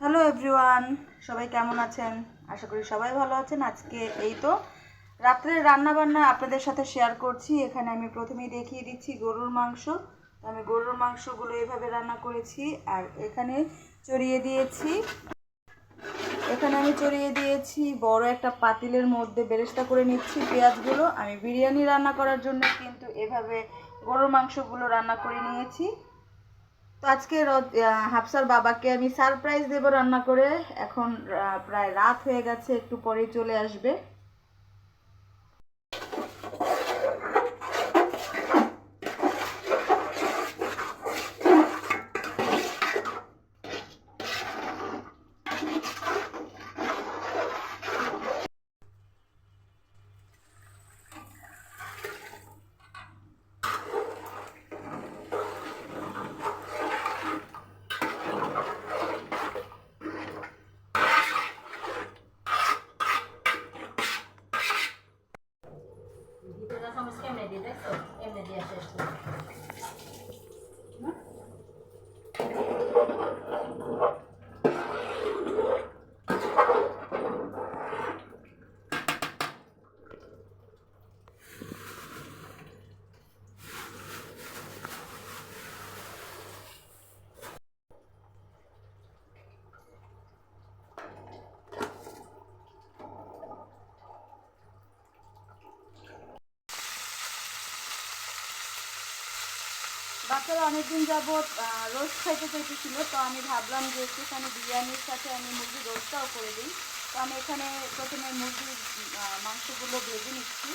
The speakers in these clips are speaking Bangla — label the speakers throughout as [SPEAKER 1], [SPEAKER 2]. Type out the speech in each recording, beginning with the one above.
[SPEAKER 1] হ্যালো এভরিওয়ান সবাই কেমন আছেন? আশা করি সবাই ভালো আছেন। আজকে এই তো রাত্রের রান্না বান্না আপনাদের সাথে শেয়ার করছি। এখানে আমি প্রথমেই দেখিয়ে দিচ্ছি গরুর মাংস। আমি গরুর মাংসগুলো এইভাবে রান্না করেছি আর এখানে চড়িয়ে দিয়েছি। এখানে আমি চড়িয়ে দিয়েছি বড় একটা পাতিলের মধ্যে বেরেস্তা করে নিচ্ছি পেঁয়াজগুলো। আমি বিরিয়ানি রান্না করার জন্য কিন্তু এভাবে গরুর মাংসগুলো রান্না করে নিয়েছি। তো আজকে হাফসার বাবাকে আমি সারপ্রাইজ দেব রান্না করে। এখন প্রায় রাত হয়ে গেছে, একটু পরে চলে আসবে। বাচ্চারা অনেকদিন যাবৎ রোজ খাইতে চাইতেছিল, তো আমি ভাবলাম যে একটুখানি বিরিয়ানির সাথে আমি মুরগি রোজটাও করে দিই। তো আমি এখানে প্রথমে মুরগির মাংসগুলো ভেজে নিচ্ছি।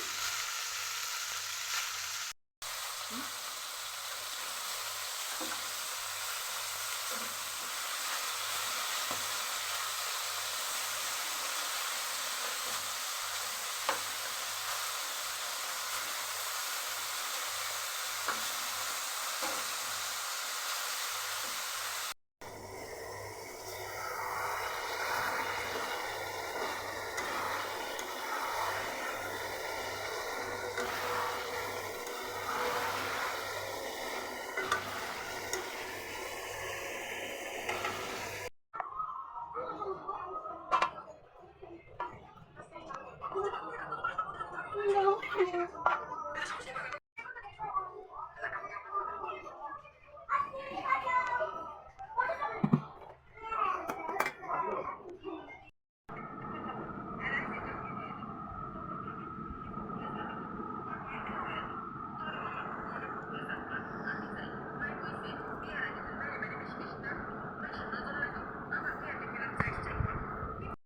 [SPEAKER 1] Thank you.